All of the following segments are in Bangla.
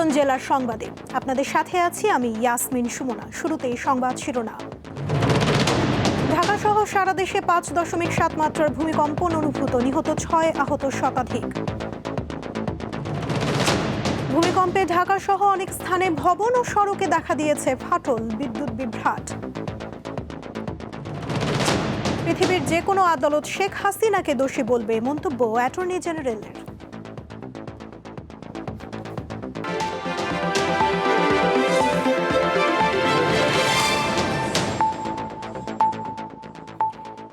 নিয়ন্ত্রণ জেলার সংবাদে। আপনাদের সাথে আছি আমি ইয়াসমিন সুমনা। শুরুতেই সংবাদ শিরোনাম। ঢাকা সহ সারা দেশে পাঁচ দশমিক সাত মাত্রার ভূমিকম্পন অনুভূত। নিহত ছয় আহত শতাধিক। ভূমিকম্পে ঢাকা সহ অনেক স্থানে ভবন ও সড়কে দেখা দিয়েছে ফাটল, বিদ্যুৎ বিভ্রাট। পৃথিবীর যে কোনো আদালত শেখ হাসিনাকে দোষী বলবে, মন্তব্য অ্যাটর্নি জেনারেলের।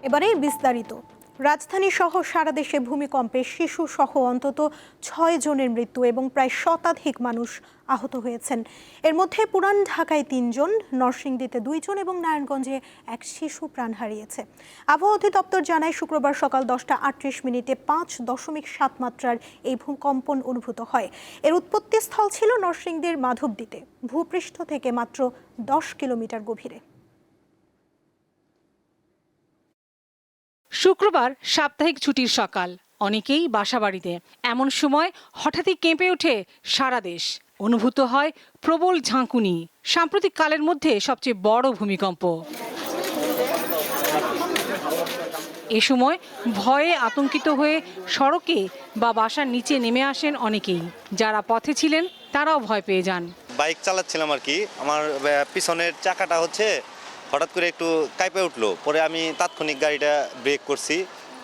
এবারে বিস্তারিত। রাজধানী সহ সারা দেশে ভূমিকম্পে শিশু সহ অন্তত ছয় জনের মৃত্যু এবং প্রায় শতাধিক মানুষ আহত হয়েছেন। এর মধ্যে পুরান ঢাকায় তিনজন, নরসিংদীতে দুইজন এবং নারায়ণগঞ্জে এক শিশু প্রাণ হারিয়েছে। আবহাওয়া অধিদপ্তর জানায়, শুক্রবার সকাল দশটা আটত্রিশ মিনিটে পাঁচ দশমিক সাত মাত্রার এই ভূকম্পন অনুভূত হয়। এর উৎপত্তি স্থল ছিল নরসিংদীর মাধবদীতে। ভূপৃষ্ঠ থেকে মাত্র দশ কিলোমিটার গভীরে। শুক্রবার সাপ্তাহিক ছুটির সকাল। অনেকেই বাসাবাড়িতে। এমন সময় হঠাৎই কেঁপে ওঠে সারা দেশ। অনুভূত হয় প্রবল ঝাঁকুনি, সাম্প্রতিক কালের মধ্যে সবচেয়ে বড় ভূমিকম্প। এ সময় ভয়ে আতঙ্কিত হয়ে সড়কে বা বাসার নিচে নেমে আসেন অনেকেই। যারা পথে ছিলেন, তারাও ভয় পেয়ে যান। বাইক চালাচ্ছিলাম আর কি। আমার পিছনের চাকাটা হচ্ছে হঠাৎ করে একটু কাঁপে উঠল। পরে আমি তাৎক্ষণিক গাড়িটা ব্রেক করছি।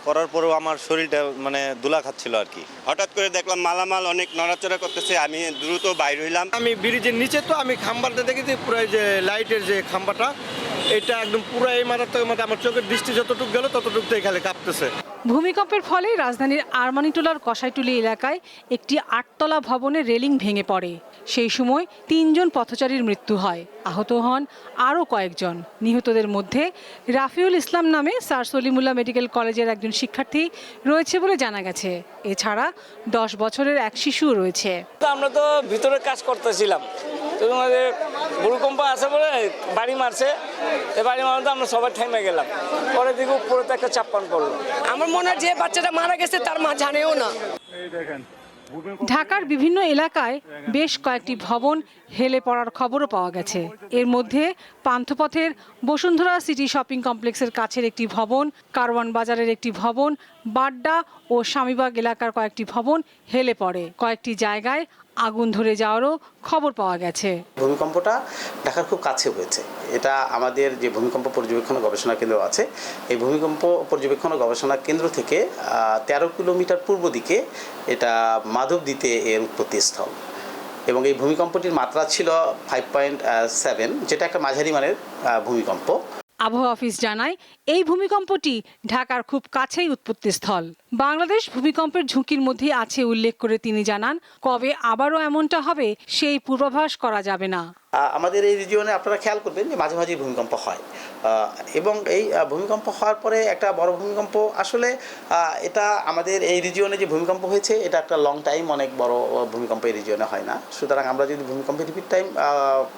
করার পরেও আমার শরীরটা মানে দুলা খাচ্ছিল আর কি। হঠাৎ করে দেখলাম মালামাল অনেক নড়াচড়া করতেছে আমি দ্রুত বাইর হইলাম। আমি ব্রিজের নিচে তো আমি খাম্বাটা দেখেছি পুরো যে লাইটের যে খাম্বাটা এটা একদম পুরো এই মাথার মধ্যে আমার চোখের দৃষ্টি যতটুকু গেল ততটুকু খালি কাঁপতেছে। ভূমিকম্পের ফলে রাজধানীর আরমানিটোলার কসাইটুলি এলাকায় একটি আটতলা ভবনের রেলিং ভেঙে পড়ে। সেই সময় তিনজন পথচারীর মৃত্যু হয়। আহত হন আরও কয়েকজন। নিহতদের মধ্যে রাফিউল ইসলাম নামে স্যার সলিমুল্লাহ মেডিকেল কলেজের একজন শিক্ষার্থী রয়েছে বলে জানা গেছে। এছাড়া দশ বছরের এক শিশুও রয়েছে। তো আমরা তো ভিতরে কাজ করতেছিলাম। তোমাদের ভূমিকম্প আসে বলে বাড়ি মারছে। তো বাড়ি মারতে আমরা সবাই ঠাইমে গেলাম। পরে দিকে উপরে তো একটা চাপ্পান পড়ল। আমার মনে যে বাচ্চাটা মারা গেছে, তার মা জানেও না। ঢাকার বিভিন্ন এলাকায় বেশ কয়েকটি ভবন হেলে পড়ার খবরও পাওয়া গেছে। এর মধ্যে পান্থপথের বসুন্ধরা সিটি শপিং কমপ্লেক্সের কাছের একটি ভবন, কারওয়ান বাজারের একটি ভবন, বাড্ডা ও স্বামীবাগ এলাকার কয়েকটি ভবন হেলে পড়ে। কয়েকটি জায়গায় আগুন ধরে যাওয়ারও খবর পাওয়া গেছে। ভূমিকম্পটা ঢাকার খুব কাছে হয়েছে। এটা আমাদের যে ভূমিকম্প পর্যবেক্ষণ গবেষণা কেন্দ্র আছে, এই ভূমিকম্প পর্যবেক্ষণ গবেষণা কেন্দ্র থেকে তেরো কিলোমিটার পূর্ব দিকে এটা মাধবদীতে এর উৎপত্তি স্থল এবং এই ভূমিকম্পটির মাত্রা ছিল ফাইভ পয়েন্ট সেভেন যেটা একটা মাঝারি মানের ভূমিকম্প। আবহাওয়া অফিস জানায়, এই ভূমিকম্পটি ঢাকার খুব কাছেই উৎপত্তিস্থল। বাংলাদেশ ভূমিকম্পের ঝুঁকির মধ্যে আছে উল্লেখ করে তিনি জানান, কবে আবারও এমনটা হবে সেই পূর্বাভাস করা যাবে না। আমাদের এই রিজিয়নে আপনারা খেয়াল করবেন যে মাঝে মাঝে ভূমিকম্প হয়। এবং এই ভূমিকম্প হওয়ার পরে একটা বড় ভূমিকম্প আসলে এটা আমাদের এই রিজিয়নে যে ভূমিকম্প হয়েছে, এটা একটা লং টাইম অনেক বড় ভূমিকম্প এই রিজিয়নে হয় না। সুতরাং আমরা যদি ভূমিকম্পের রিপিট টাইম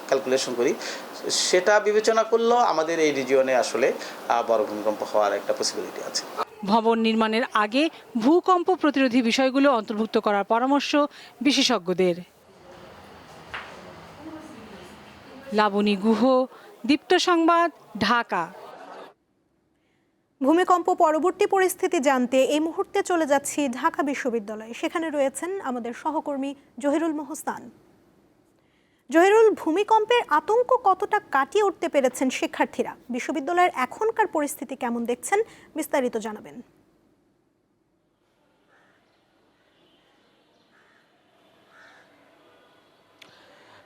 ক্যালকুলেশন করি সেটা বিবেচনা করলেও আমাদের এই রিজিয়নে আসলে বড় ভূমিকম্প হওয়ার একটা পসিবিলিটি আছে। ভবন নির্মাণের আগে ভূকম্প প্রতিরোধী বিষয়গুলো অন্তর্ভুক্ত করার পরামর্শ বিশেষজ্ঞদের। লাবণী গুহ দীপ্ত সংবাদ ঢাকা। ভূমিকম্প পরবর্তী পরিস্থিতি জানতে এই মুহূর্তে চলে যাচ্ছি ঢাকা বিশ্ববিদ্যালয়ে। সেখানে রয়েছেন আমাদের সহকর্মী জহিরুল মোহস্তান। জহিরুল, ভূমিকম্পের আতঙ্ক কতটা কাটিয়ে উঠতে পেরেছেন শিক্ষার্থীরা? বিশ্ববিদ্যালয়ের এখনকার পরিস্থিতি কেমন দেখছেন? বিস্তারিত জানাবেন।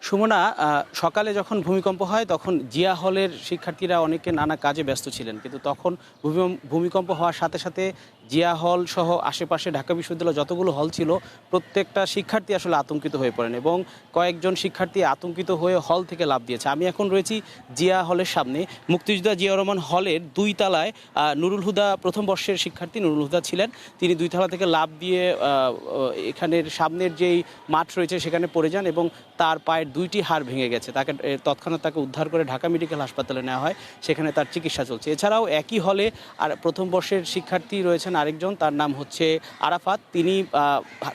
সুমনা সকালে যখন ভূমিকম্প হয়, তখন জিয়া হলের শিক্ষার্থীরা অনেকে নানা কাজে ব্যস্ত ছিলেন। কিন্তু তখন ভূমিকম্প হওয়ার সাথে সাথে জিয়া হল সহ আশেপাশে ঢাকা বিশ্ববিদ্যালয় যতগুলো হল ছিল, প্রত্যেকটা শিক্ষার্থী আসলে আতঙ্কিত হয়ে পড়েন এবং কয়েকজন শিক্ষার্থী আতঙ্কিত হয়ে হল থেকে লাভ দিয়েছে। আমি এখন রয়েছি জিয়া হলের সামনে। মুক্তিযোদ্ধা জিয়া রহমান হলের দুই তলায় নুরুল হুদা প্রথম বর্ষের শিক্ষার্থী নুরুল হুদা ছিলেন। তিনি দুই তলা থেকে লাভ দিয়ে এখানের সামনের যেই মাঠ রয়েছে সেখানে পড়ে যান এবং তার পায়ের দুইটি হাড় ভেঙে গেছে। তাকে তৎক্ষণাৎ তাকে উদ্ধার করে ঢাকা মেডিকেল হাসপাতালে নেওয়া হয়। সেখানে তার চিকিৎসা চলছে। এছাড়াও একই হলে আর প্রথম বর্ষের শিক্ষার্থী রয়েছেন আরেকজন তার নাম হচ্ছে আরাফাত। তিনি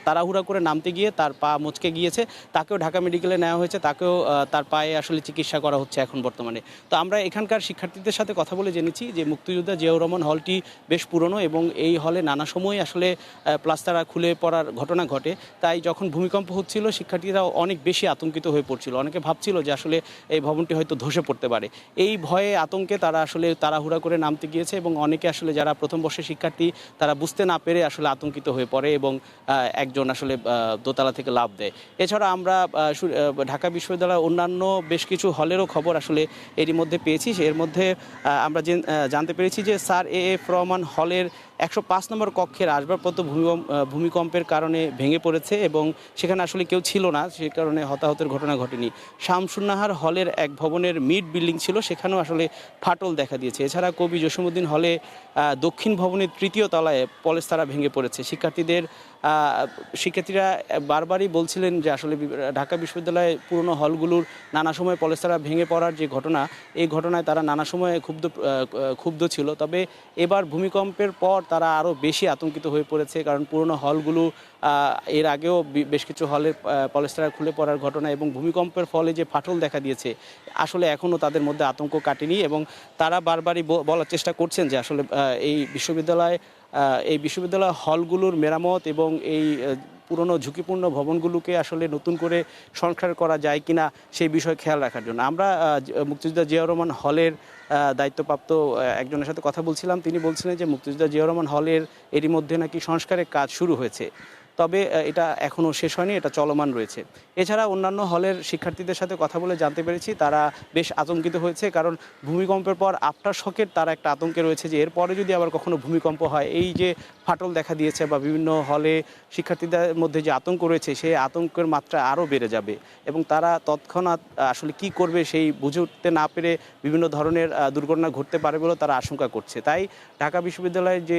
তাড়াহুড়া করে নামতে গিয়ে তার পা মচকে গিয়েছে। তাকেও ঢাকা মেডিকেলে নেওয়া হয়েছে। তাকেও তার পায়ে আসলে চিকিৎসা করা হচ্ছে এখন বর্তমানে। তো আমরা এখানকার শিক্ষার্থীদের সাথে কথা বলে জেনেছি যে মুক্তিযোদ্ধা জিয়াউর রহমান হলটি বেশ পুরনো এবং এই হলে নানা সময় আসলে আহ, প্লাস্টারা খুলে পড়ার ঘটনা ঘটে। তাই যখন ভূমিকম্প হচ্ছিল শিক্ষার্থীরা অনেক বেশি আতঙ্কিত হয়ে পড়ছিল। অনেকে ভাবছিল যে আসলে এই ভবনটি হয়তো ধসে পড়তে পারে। এই ভয়ে আতঙ্কে তারা আসলে তাড়াহুড়া করে নামতে গিয়েছে এবং অনেকে আসলে যারা প্রথম বর্ষের শিক্ষার্থী তারা বুঝতে না পেরে আসলে আতঙ্কিত হয়ে পড়ে এবং একজন আসলে দোতলা থেকে লাভ দেয়। এছাড়া আমরা ঢাকা বিশ্ববিদ্যালয়ের অন্যান্য বেশ কিছু হলেরও খবর আসলে এরই মধ্যে পেয়েছি। এর মধ্যে আমরা জানতে পেরেছি যে স্যার এ এফ রহমান হলের একশো পাঁচ নম্বর কক্ষের আসবাবপত্র ভূমিকম্প ভূমিকম্পের কারণে ভেঙে পড়েছে এবং সেখানে আসলে কেউ ছিল না, সে কারণে হতাহতের ঘটনা ঘটেনি। শামসুন্নাহার হলের এক ভবনের মিড বিল্ডিং ছিল, সেখানেও আসলে ফাটল দেখা দিয়েছে। এছাড়া কবি জসিমুদ্দিন হলে দক্ষিণ ভবনের তৃতীয় তলায় পলেস্তারা ভেঙে পড়েছে। শিক্ষার্থীদের শিক্ষার্থীরা বারবারই বলছিলেন যে আসলে ঢাকা বিশ্ববিদ্যালয়ে পুরনো হলগুলোর নানা সময় পলেস্তারা ভেঙে পড়ার যে ঘটনা, এই ঘটনায় তারা নানা সময়ে ক্ষুব্ধ ক্ষুব্ধ ছিল। তবে এবার ভূমিকম্পের পর তারা আরও বেশি আতঙ্কিত হয়ে পড়েছে কারণ পুরনো হলগুলো এর আগেও বেশ কিছু হলের পলেস্তারা খুলে পড়ার ঘটনা এবং ভূমিকম্পের ফলে যে ফাটল দেখা দিয়েছে, আসলে এখনও তাদের মধ্যে আতঙ্ক কাটেনি এবং তারা বারবারই বলার চেষ্টা করছেন যে আসলে এই বিশ্ববিদ্যালয় এই বিশ্ববিদ্যালয় হলগুলোর মেরামত এবং এই পুরনো ঝুঁকিপূর্ণ ভবনগুলোকে আসলে নতুন করে সংস্কার করা যায় কিনা সেই বিষয়ে খেয়াল রাখার জন্য। আমরা মুক্তিযোদ্ধা জিয়াউর রহমান হলের দায়িত্বপ্রাপ্ত একজনের সাথে কথা বলছিলাম। তিনি বলছিলেন যে মুক্তিযোদ্ধা জিয়াউর রহমান হলের এরই মধ্যে নাকি সংস্কারের কাজ শুরু হয়েছে। তবে এটা এখনও শেষ হয়নি, এটা চলমান রয়েছে। এছাড়া অন্যান্য হলের শিক্ষার্থীদের সাথে কথা বলে জানতে পেরেছি, তারা বেশ আতঙ্কিত হয়েছে, কারণ ভূমিকম্পের পর আফটার শকের তারা একটা আতঙ্কে রয়েছে যে, এরপরে যদি আবার কখনো ভূমিকম্প হয়, এই যে ফাটল দেখা দিয়েছে বা বিভিন্ন হলে শিক্ষার্থীদের মধ্যে যে আতঙ্ক রয়েছে, সেই আতঙ্কের মাত্রা আরও বেড়ে যাবে এবং তারা তৎক্ষণাৎ আসলে কি করবে সেই বুঝে উঠতে না পেরে বিভিন্ন ধরনের দুর্ঘটনা ঘটতে পারে বলেও তারা আশঙ্কা করছে। তাই ঢাকা বিশ্ববিদ্যালয়ের যে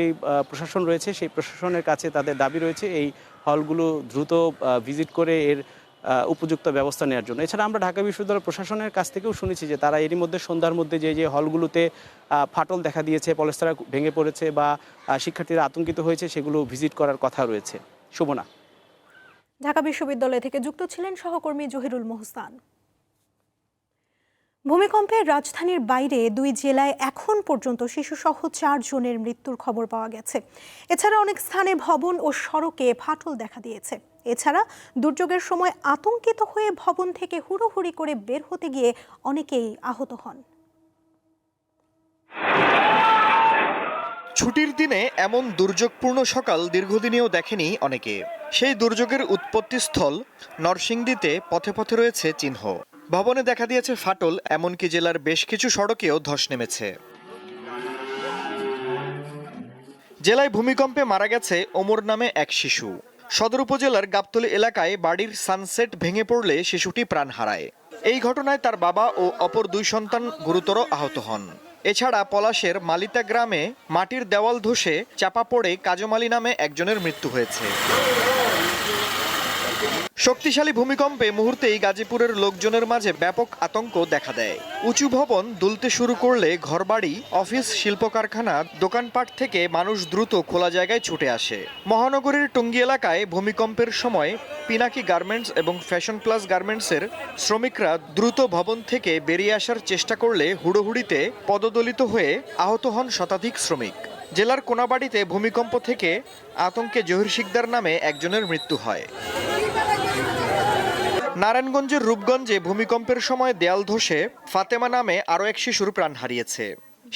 প্রশাসন রয়েছে, সেই প্রশাসনের কাছে তাদের দাবি রয়েছে, এই হলগুলো দ্রুত ভিজিট করে এর উপযুক্ত ব্যবস্থা নেওয়ার জন্য। এছাড়া আমরা ঢাকা বিশ্ববিদ্যালয় প্রশাসনের কাছ থেকেও শুনেছি যে তারা এরই মধ্যে সন্ধ্যার মধ্যে যে যে হলগুলোতে ফাটল দেখা দিয়েছে, পলেস্তারা ভেঙে পড়েছে বা শিক্ষার্থীরা আতঙ্কিত হয়েছে, সেগুলো ভিজিট করার কথা রয়েছে। শুভনা। ঢাকা বিশ্ববিদ্যালয় থেকে যুক্ত ছিলেন সহকর্মী জহিরুল মোহসান। ভূমিকম্পে রাজধানীর বাইরে দুই জেলায় এখন পর্যন্ত শিশুসহ চার জনের মৃত্যুর খবর পাওয়া গেছে। এছাড়া অনেক স্থানে ভবন ও সড়কে ফাটল দেখা দিয়েছে। এছাড়া দুর্যোগের সময় আতঙ্কিত হয়ে ভবন থেকে হুড়োহুড়ি করে বের হতে গিয়ে অনেকেই আহত হন। ছুটির দিনে এমন দুর্যোগপূর্ণ সকাল দীর্ঘদিনেও দেখেনি অনেকে। সেই দুর্যোগের উৎপত্তিস্থল নরসিংদীতে পথে পথে রয়েছে চিহ্ন। ভবনে দেখা দিয়েছে ফাটল, এমনকি জেলার বেশ কিছু সড়কেও ধস নেমেছে। জেলায় ভূমিকম্পে মারা গেছে ওমর নামে এক শিশু। সদর উপজেলার গাবতলী এলাকায় বাড়ির সানসেট ভেঙে পড়লে শিশুটি প্রাণ হারায়। এই ঘটনায় তার বাবা ও অপর দুই সন্তান গুরুতর আহত হন। এছাড়া পলাশের মালিতা গ্রামে মাটির দেওয়াল ধসে চাপা পড়ে কাজমালি নামে একজনের মৃত্যু হয়েছে। শক্তিশালী ভূমিকম্পে মুহূর্তেই গাজীপুরের লোকজনের মাঝে ব্যাপক আতঙ্ক দেখা দেয়। উঁচু ভবন দুলতে শুরু করলে ঘরবাড়ি, অফিস শিল্প কারখানা দোকানপাট থেকে মানুষ দ্রুত খোলা জায়গায় ছুটে আসে। মহানগরীর টঙ্গী এলাকায় ভূমিকম্পের সময় পিনাকি গার্মেন্টস এবং ফ্যাশন প্লাস গার্মেন্টসের শ্রমিকরা দ্রুত ভবন থেকে বেরিয়ে আসার চেষ্টা করলে হুড়োহুড়িতে পদদলিত হয়ে আহত হন শতাধিক শ্রমিক। জেলার কোনাবাড়িতে ভূমিকম্প থেকে আতঙ্কে জহির শিকদার নামে একজনের মৃত্যু হয়। নারায়ণগঞ্জের রূপগঞ্জে ভূমিকম্পের সময় দেয়াল ধসে ফাতেমা নামে আরও এক শিশুর প্রাণ হারিয়েছে।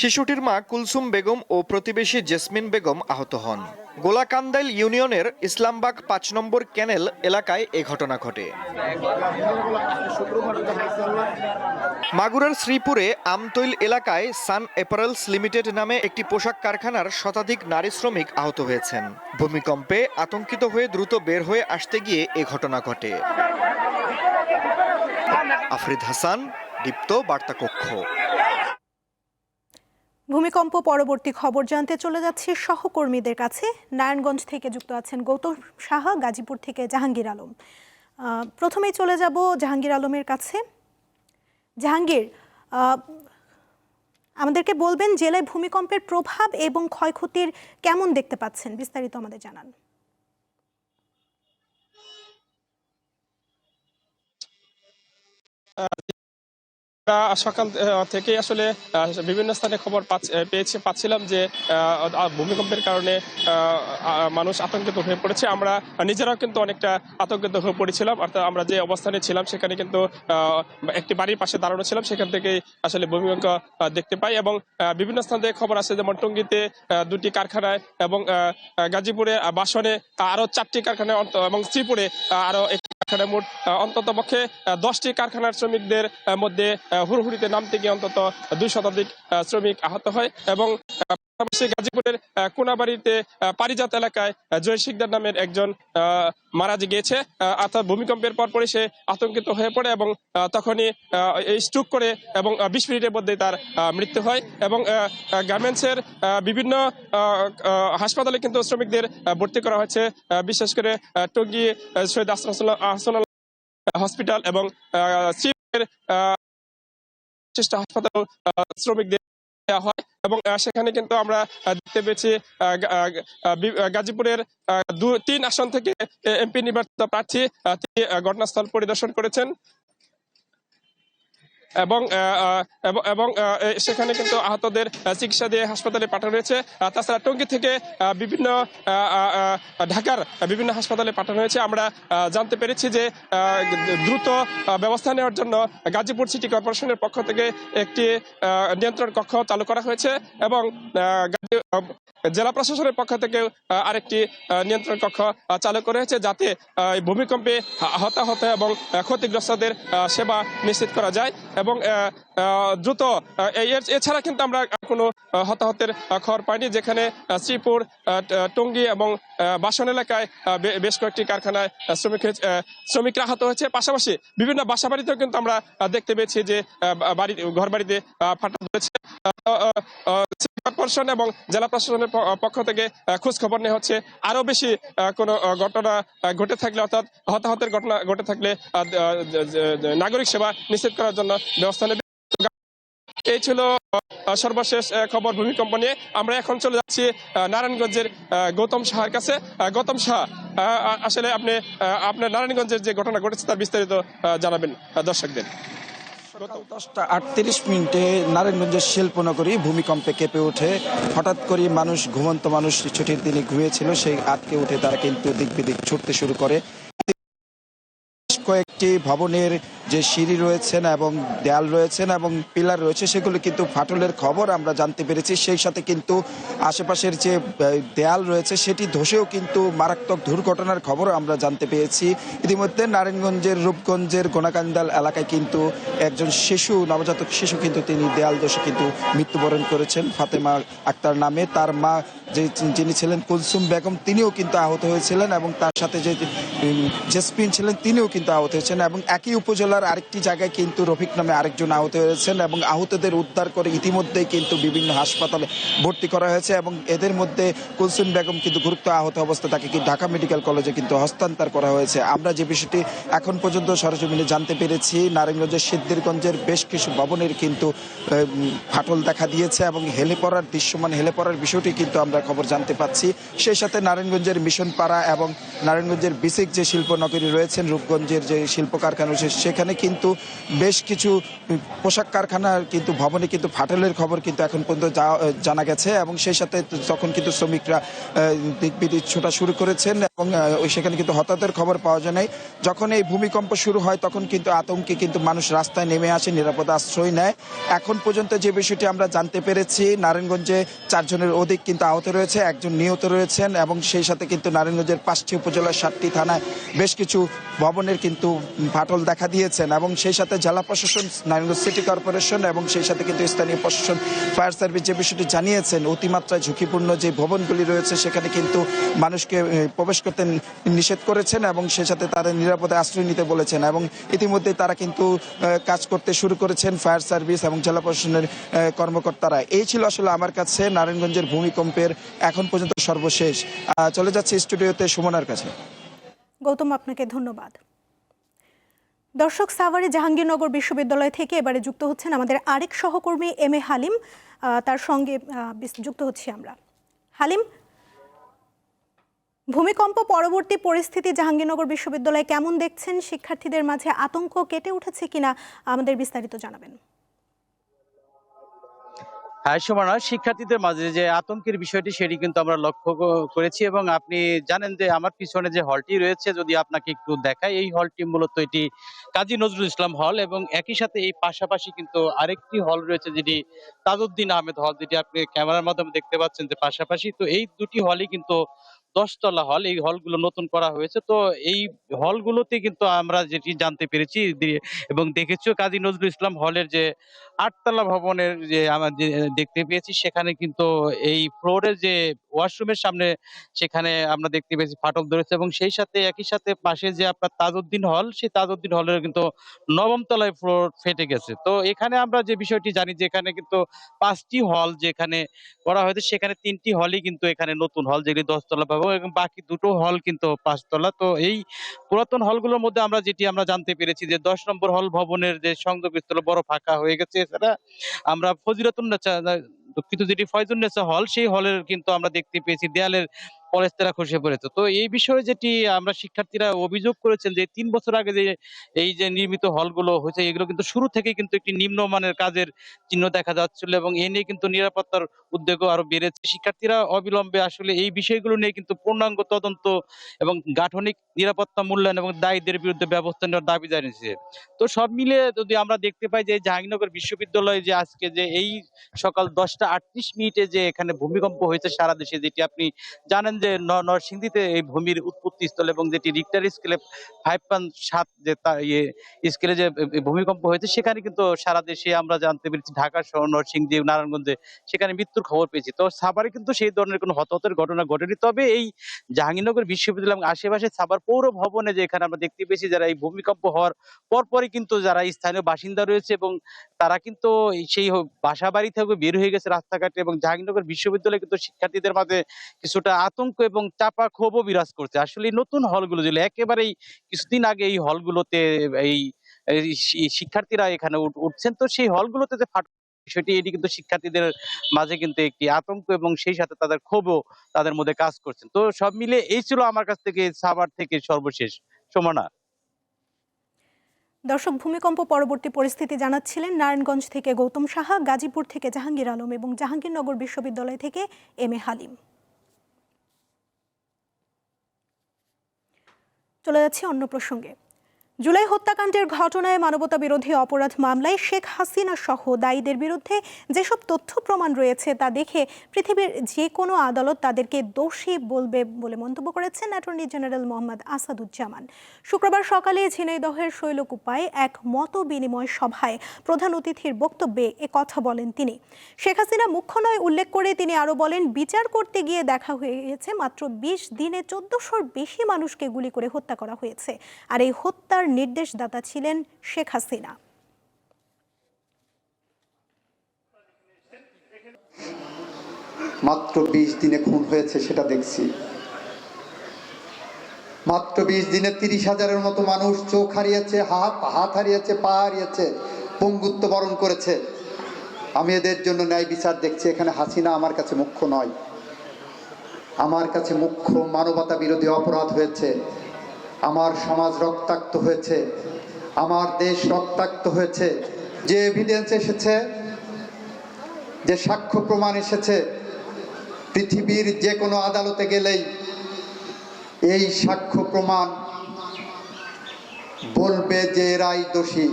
শিশুটির মা কুলসুম বেগম ও প্রতিবেশী জেসমিন বেগম আহত হন। গোলাকান্দাইল ইউনিয়নের ইসলামবাগ পাঁচ নম্বর ক্যানেল এলাকায় এ ঘটনা ঘটে। মাগুরার শ্রীপুরে আমতৈল এলাকায় সান অ্যাপারেলস লিমিটেড নামে একটি পোশাক কারখানার শতাধিক নারী শ্রমিক আহত হয়েছেন। ভূমিকম্পে আতঙ্কিত হয়ে দ্রুত বের হয়ে আসতে গিয়ে এ ঘটনা ঘটে। আফরিদ হাসান, দীপ্ত বার্তা কক্ষ ভূমিকম্প পরবর্তী খবর জানতে চলে যাচ্ছে সহকর্মীদের কাছে। নারায়ণগঞ্জ থেকে যুক্ত আছেন গৌতম সাহা, গাজীপুর থেকে জাহাঙ্গীর আলম। প্রথমেই চলে যাব জাহাঙ্গীর আলমের কাছে। জাহাঙ্গীর আমাদেরকে বলবেন জেলায় ভূমিকম্পের প্রভাব এবং ক্ষয়ক্ষতির কেমন দেখতে পাচ্ছেন? বিস্তারিত আমাদের জানান। সকাল থেকেই আসলে বিভিন্ন স্থানে খবর পেয়েছি পাচ্ছিলাম যে ভূমিকম্পের কারণে মানুষ আতঙ্কিত হয়ে পড়েছে। আমরা নিজেরাও কিন্তু অনেকটা আতঙ্কিত হয়ে পড়েছিলাম। অর্থাৎ আমরা যে অবস্থানে ছিলাম সেখানে কিন্তু একটি বাড়ির পাশে দাঁড়ানো ছিলাম। সেখান থেকেই আসলে ভূমিকম্প দেখতে পাই এবং বিভিন্ন স্থান থেকে খবর আছে যেমন টঙ্গীতে দুটি কারখানায় এবং গাজীপুরে বাসনে আরও চারটি কারখানায় এবং শ্রীপুরে আহ, কারখানায় মোট অন্তত পক্ষে দশটি কারখানার শ্রমিকদের মধ্যে হুড়হুড়িতে নামতে গিয়ে অন্তত দুই শতাধিক শ্রমিক আহত হয় এবং গাজীপুরের কোনাবাড়িতে পারিজাত এলাকায় জয় শিকদার নামের একজন মারা গিয়েছে। অর্থাৎ ভূমিকম্পের পরপরই সে আতঙ্কিত হয়ে পড়ে এবং তখনই স্ট্রোক করে এবং বিশ মিনিটের মধ্যেই তার মৃত্যু হয় এবং গার্মেন্টসের বিভিন্ন হাসপাতালে কিন্তু শ্রমিকদের ভর্তি করা হয়েছে। বিশেষ করে টঙ্গী সৈয়দ আহসান হসপিটাল এবং শ্রমিকদের হয় এবং সেখানে কিন্তু আমরা দেখতে পেয়েছি গাজীপুরের তিন আসন থেকে এমপি নির্বাচিত প্রার্থী ঘটনাস্থল পরিদর্শন করেছেন। এবং এবং- সেখানে কিন্তু আহতদের চিকিৎসা দিয়ে হাসপাতালে পাঠানো হয়েছে। তাছাড়া টঙ্গী থেকে বিভিন্ন ঢাকার বিভিন্ন হাসপাতালে পাঠানো হয়েছে। আমরা জানতে পেরেছি যে দ্রুত ব্যবস্থা নেওয়ার জন্য গাজীপুর সিটি কর্পোরেশনের পক্ষ থেকে একটি নিয়ন্ত্রণ কক্ষ চালু করা হয়েছে এবং জেলা প্রশাসনের পক্ষ থেকে আরেকটি নিয়ন্ত্রণ কক্ষ চালু করা হয়েছে যাতে ভূমিকম্পে হতাহত এবং ক্ষতিগ্রস্তদের সেবা নিশ্চিত করা যায়। এবং দ্রুত এছাড়া কিন্তু আমরা কোনো হতাহতের খবর পাইনি, যেখানে শ্রীপুর টঙ্গী এবং বাসন এলাকায় বেশ কয়েকটি কারখানায় শ্রমিক শ্রমিকরা আহত হয়েছে। পাশাপাশি বিভিন্ন বাসা বাড়িতেও কিন্তু আমরা দেখতে পেয়েছি যে বাড়ি, ঘর বাড়িতে ফাটা ধরেছে। কর্পোরেশন এবং জেলা প্রশাসনের পক্ষ থেকে খোঁজ খবর নেওয়া হচ্ছে। আরও বেশি কোনো ঘটনা ঘটে থাকলে, অর্থাৎ হতাহতের ঘটনা, ঘটে থাকলে নাগরিক সেবা নিশ্চিত করার জন্য ব্যবস্থা নেবে। এই ছিল সর্বশেষ খবর ভূমিকম্প নিয়ে। আমরা এখন চলে যাচ্ছি নারায়ণগঞ্জের গৌতম সাহার কাছে। গৌতম আহ, আসলে আপনি আপনার নারায়ণগঞ্জের যে ঘটনা ঘটেছে তার বিস্তারিত জানাবেন দর্শকদের। দশটা আটত্রিশ মিনিটে নারায়ণগঞ্জের শিল্পনগরী ভূমিকম্পে কেঁপে ওঠে। হঠাৎ করে মানুষ ঘুমন্ত মানুষ ছুটির দিনে ঘুমিয়েছিল। সেই আটকে উঠে তারা কিন্তু দিক বিদিক ছুটতে শুরু করে। কয়েকটি ভবনের যে সিঁড়ি রয়েছেন এবং দেয়াল রয়েছেন এবং পিলার রয়েছে, সেগুলো কিন্তু ফাটলের খবর আমরা জানতে পেরেছি। সেই সাথে কিন্তু আশেপাশের যে দেয়াল রয়েছে, সেটি ধসেও কিন্তু মারাত্মক দুর্ঘটনার খবর আমরা জানতে পেরেছি ইতিমধ্যে নারায়ণগঞ্জের, রূপগঞ্জের, গোনাকান্দাল এলাকায় কিন্তু একজন শিশু, নবজাতক শিশু কিন্তু তিনি দেয়াল দোষে কিন্তু মৃত্যুবরণ করেছেন। ফাতেমা আক্তার নামে তার মা যে, যিনি ছিলেন কুলসুম বেগম, তিনিও কিন্তু আহত হয়েছিলেন এবং তার সাথে যে জেসপিন ছিলেন, তিনিও কিন্তু আহত হয়েছেন এবং একই উপজেলার আরেকটি জায়গায় কিন্তু রফিক নামে আরেকজন আহত হয়েছেন এবং আহতদের উদ্ধার করে ইতিমধ্যেই কিন্তু বিভিন্ন হাসপাতালে ভর্তি করা হয়েছে এবং এদের মধ্যে কুলসুম বেগম কিন্তু গুরুত্ব আহত অবস্থায় তাকে কি ঢাকা মেডিকেল কলেজে কিন্তু হস্তান্তর করা হয়েছে। আমরা যে বিষয়টি এখন পর্যন্ত সরজমিনে জানতে পেরেছি, নারায়ণগঞ্জের সিদ্ধিরগঞ্জের বেশ কিছু ভবনের কিন্তু ফাটল দেখা দিয়েছে এবং হেলে পড়ার দৃশ্যমান হেলে পড়ার বিষয়টি কিন্তু আমরা খবর জানতে পাচ্ছি। সেই সাথে নারায়ণগঞ্জের মিশনপাড়া এবং নারায়ণগঞ্জের বিসিক যে শিল্পনগরী রয়েছেন, রূপগঞ্জের যে শিল্প কারখানা রয়েছে সেখানে কিন্তু বেশ কিছু পোশাক কারখানার কিন্তু ভবনে কিন্তু ফাটলের খবর কিন্তু এখন পর্যন্ত জানা গেছে এবং সেই সাথে তখন কিন্তু শ্রমিকরা আহ, ছোটা শুরু করেছেন এবং সেখানে কিন্তু হতাহতের খবর পাওয়া যায় যখন এই ভূমিকম্প শুরু হয় তখন কিন্তু আতঙ্কে কিন্তু মানুষ রাস্তায় নেমে আসে নিরাপদ আশ্রয় নেয়। এখন পর্যন্ত যে বিষয়টি আমরা জানতে পেরেছি নারায়ণগঞ্জে চারজনের অধিক কিন্তু আহত রয়েছে একজন নিহত রয়েছেন এবং সেই সাথে কিন্তু নারায়ণগঞ্জের পাঁচটি উপজেলার সাতটি থানায় বেশ কিছু ভবনের কিন্তু ফাটল দেখা দিয়েছেন এবং সেই সাথে জেলা প্রশাসন, নারায়ণগঞ্জ সিটি কর্পোরেশন এবং সেই সাথে কিন্তু স্থানীয় প্রশাসন, ফায়ার সার্ভিস যে বিষয়টি জানিয়েছেন, অতিমাত্রায় ঝুঁকিপূর্ণ যে ভবনগুলি রয়েছে, সেখানে কিন্তু মানুষকে প্রবেশ করতে নিষেধ করেছেন এবং সেই সাথে তারা নিরাপদে আশ্রয় নিতে বলেছেন এবং ইতিমধ্যে তারা কিন্তু কাজ করতে শুরু করেছেন ফায়ার সার্ভিস এবং জেলা প্রশাসনের কর্মকর্তারা। এই ছিল আসলে আমার কাছে নারায়ণগঞ্জের ভূমিকম্পের এখন পর্যন্ত সর্বশেষ। চলে যাচ্ছে স্টুডিওতে সুমনার কাছে। গৌতম, আপনাকে ধন্যবাদ। দর্শক, সাভারে জাহাঙ্গীরনগর বিশ্ববিদ্যালয় থেকে এবারে যুক্ত হচ্ছেন আমাদের আরেক সহকর্মী এম এ হালিম। তার সঙ্গে যুক্ত হচ্ছি আমরা। হালিম, ভূমিকম্প পরবর্তী পরিস্থিতি জাহাঙ্গীরনগর বিশ্ববিদ্যালয়ে কেমন দেখছেন? শিক্ষার্থীদের মাঝে আতঙ্ক কেটে উঠেছে কিনা আমাদের বিস্তারিত জানাবেন। সুমনা শিক্ষার্থীদের মাঝে যে আতঙ্কের বিষয়টি সেটি কিন্তু আমরা লক্ষ্য করেছি এবং আপনি জানেন যে আমার পিছনে যে হলটি রয়েছে, যদি আপনাকে একটু দেখায় এই হলটি মূলত এটি কাজী নজরুল ইসলাম হল এবং একই সাথে এই পাশাপাশি কিন্তু আরেকটি হল রয়েছে যেটি তাজউদ্দিন আহমেদ হল, যেটি আপনি ক্যামেরার মাধ্যমে দেখতে পাচ্ছেন যে পাশাপাশি। তো এই দুটি হলই কিন্তু দশতলা হল, এই হলগুলো নতুন করা হয়েছে। তো এই হলগুলোতে কিন্তু আমরা যেটি জানতে পেরেছি এবং দেখেছিও কাজী নজরুল ইসলাম হলের যে আটতলা ভবনের যে আমরা দেখতে পেয়েছি, সেখানে কিন্তু এই ফ্লোরে যে ওয়াশরুমের সামনে সেখানে আমরা দেখতে পেয়েছি ফাটল ধরেছে এবং সেই সাথে একই সাথে পাশে যে আপনার তাজউদ্দিন হল সেই তাজউদ্দিন হলের কিন্তু নবম তলায় ফ্লোর ফেটে গেছে। তো এখানে আমরা যে বিষয়টি জানি যে এখানে কিন্তু পাঁচটি হল যেখানে করা হয়েছে, সেখানে তিনটি হলই কিন্তু এখানে নতুন হল যেগুলি দশতলা পাবো এবং বাকি দুটো হল কিন্তু পাঁচতলা। তো এই পুরাতন হলগুলোর মধ্যে আমরা যেটি আমরা জানতে পেরেছি যে দশ নম্বর হল ভবনের যে সংযোগ স্থল বড় ফাঁকা হয়ে গেছে। এছাড়া আমরা ফজিরাতুন্নেসা দুঃখিত যেটি ফয়জুন্নেসা হল সেই হলের কিন্তু আমরা দেখতে পেয়েছি। দেয়ালের পলেস্তারা খসে পড়েছে। তো এই বিষয়ে যেটি আমরা শিক্ষার্থীরা অভিযোগ করেছেন যে, তিন বছর আগে যে, এই যে নির্মিত হলগুলো হয়েছে, এগুলো কিন্তু শুরু থেকে কিন্তু একটি নিম্নমানের কাজের চিহ্ন দেখা যাচ্ছিল এবং এ নিয়ে কিন্তু নিরাপত্তার উদ্যোগও আরও বেড়েছে। শিক্ষার্থীরা অবিলম্বে আসলে এই বিষয়গুলো নিয়ে কিন্তু পূর্ণাঙ্গ তদন্ত এবং গাঠনিক নিরাপত্তা মূল্যায়ন এবং দায়ীদের বিরুদ্ধে ব্যবস্থা নেওয়ার দাবি জানিয়েছে। তো সব মিলে যদি আমরা দেখতে পাই যে জাহাঙ্গীরনগর বিশ্ববিদ্যালয়ে যে আজকে যে, এই সকাল দশটা আটত্রিশ মিনিটে যে এখানে ভূমিকম্প হয়েছে সারা দেশে, যেটি আপনি জানেন যে নরসিংদীতে এই ভূমির উৎপত্তি স্থল এবং যেটি রিক্টার স্কেলে ফাইভ পয়েন্ট সাত যে ইয়ে স্কেলে যে ভূমিকম্প হয়েছে, সেখানে কিন্তু সারা দেশে আমরা জানতে পেরেছি, ঢাকা সহ নরসিংদী, নারায়ণগঞ্জে সেখানে মৃত্যুর খবর পেয়েছি। তো সাভারে কিন্তু সেই ধরনের কোনো হতাহতের ঘটনা ঘটেনি। তবে এই জাহাঙ্গীরনগর বিশ্ববিদ্যালয় এবং আশেপাশে সাভার পৌর ভবনে যে এখানে আমরা দেখতে পেয়েছি যারা এই ভূমিকম্প হওয়ার পরপরই কিন্তু যারা স্থানীয় বাসিন্দা রয়েছে এবং তারা কিন্তু সেই বাসা বাড়ি থেকে বের হয়ে গেছে রাস্তাঘাটে এবং জাহাঙ্গীরনগর বিশ্ববিদ্যালয়ে কিন্তু শিক্ষার্থীদের মাঝে কিছুটা আতঙ্ক এবং চাপা ক্ষোভও বিরাজ করছে। আসলে নতুন হলগুলো যেগুলো, একেবারেই কিছুদিন আগে এই হলগুলোতে এই শিক্ষার্থীরা এখানে উঠছেন। তো সেই হলগুলোতে যে ফাট বিষয়টি এটি কিন্তু শিক্ষার্থীদের মাঝে কিন্তু একটি আতঙ্ক এবং সেই সাথে তাদের ক্ষোভও তাদের মধ্যে কাজ করছেন তো সব মিলে এই ছিল আমার কাছ থেকে সাভার থেকে সর্বশেষ। সমানা। দর্শক, ভূমিকম্প পরবর্তী পরিস্থিতি জানাচ্ছিলেন নারায়ণগঞ্জ থেকে গৌতম সাহা, গাজীপুর থেকে জাহাঙ্গীর আলম এবং জাহাঙ্গীরনগর বিশ্ববিদ্যালয় থেকে এম এ হালিম। চলে যাচ্ছি অন্য প্রসঙ্গে। জুলাই হত্যাকাণ্ডের ঘটনায় মানবতা বিরোধী অপরাধ মামলায় শেখ হাসিনা সহ দায়ীদের বিরুদ্ধে যেসব তথ্য প্রমাণ রয়েছে তা দেখে পৃথিবীর যে কোনো আদালত তাদেরকে দোষী বলবে বলে মন্তব্য করেছেন অ্যাটর্নি জেনারেল মোহাম্মদ আসাদুজ্জামান। শুক্রবার সকালে ঝিনাইদহের শৈলকুপায় এক মত বিনিময় সভায় প্রধান অতিথির বক্তব্যে এ কথা বলেন তিনি। শেখ হাসিনা মুখ্য নয় উল্লেখ করে তিনি আরও বলেন, বিচার করতে গিয়ে দেখা হয়ে গেছে মাত্র বিশ দিনে চোদ্দশোর বেশি মানুষকে গুলি করে হত্যা করা হয়েছে। আর এই হত্যার নির্দেশদাতা ছিলেন শেখ হাসিনা। মাত্র বিশ দিনে খুন হয়েছে, সেটা দেখছি। মাত্র বিশ দিনে তিরিশ হাজারের মতো মানুষ চোখ হারিয়েছে, হাত হাত হারিয়েছে, পা হারিয়েছে, পঙ্গুত্ব বরণ করেছে। আমি এদের জন্য ন্যায় বিচার দেখছি, এখানে হাসিনা আমার কাছে মুখ্য নয়। আমার কাছে মুখ্য মানবতা বিরোধী অপরাধ হয়েছে। আমার সমাজ রক্তাক্ত হয়েছে, আমার দেশ রক্তাক্ত হয়েছে। যে এভিডেন্স এসেছে, যে সাক্ষ্য প্রমাণ এসেছে, পৃথিবীর যে কোনো আদালতে গেলেই এই সাক্ষ্য প্রমাণ বলবে যে এরাই দোষী,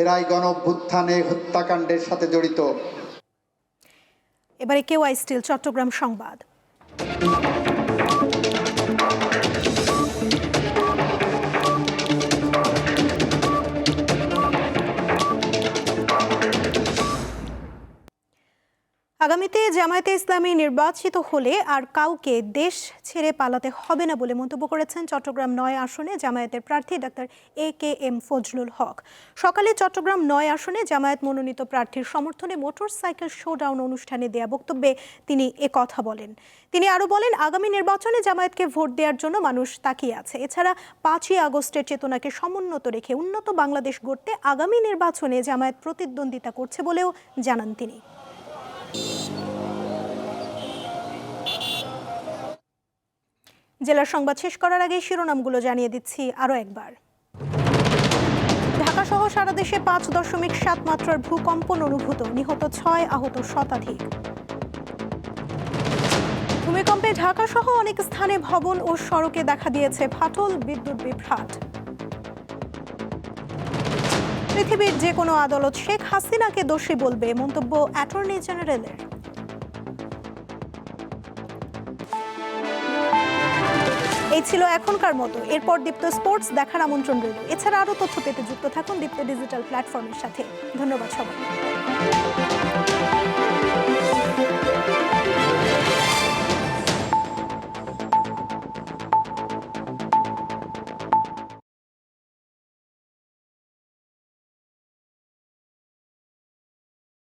এরাই গণভ্যুত্থানে হত্যাকাণ্ডের সাথে জড়িত। এবারে কেউ আই স্টিল, চট্টগ্রাম সংবাদ। আগামীতে জামায়াতে ইসলামী নির্বাচিত হলে আর কাউকে দেশ ছেড়ে পালাতে হবে না বলে মন্তব্য করেছেন চট্টগ্রাম নয় আসনে জামায়াতের প্রার্থী doctor A K M Fazlul Haque. সকালে চট্টগ্রাম নয় আসনে জামায়াত মনোনীত প্রার্থীর সমর্থনে মোটরসাইকেল শোডাউন অনুষ্ঠানে দেয়া বক্তব্যে তিনি এ কথা বলেন। তিনি আরও বলেন, আগামী নির্বাচনে জামায়াতকে ভোট দেওয়ার জন্য মানুষ তাকিয়ে আছে। এছাড়া পাঁচই আগস্টের চেতনাকে সমুন্নত রেখে উন্নত বাংলাদেশ গড়তে আগামী নির্বাচনে জামায়াত প্রতিদ্বন্দ্বিতা করছে বলেও জানান তিনি। জেলার সংবাদ শেষ করার আগে শিরোনামগুলো জানিয়ে দিচ্ছি আরও একবার। ঢাকা সহ সারা দেশে পাঁচ দশমিক সাত মাত্রার ভূকম্পন অনুভূত, নিহত ছয় আহত শতাধিক। ভূমিকম্পে ঢাকা সহ অনেক স্থানে ভবন ও সড়কে দেখা দিয়েছে ফাটল, বিদ্যুৎ বিভ্রাট। পৃথিবীর যে কোনো আদালত শেখ হাসিনাকে দোষী বলবে মন্তব্য অ্যাটর্নি জেনারেলের। এই ছিল এখনকার মতো। এরপর দীপ্ত স্পোর্টস দেখার আমন্ত্রণ রইল। এছাড়া আরও তথ্য পেতে যুক্ত থাকুন দীপ্ত ডিজিটাল প্ল্যাটফর্মের সাথে। ধন্যবাদ সবাই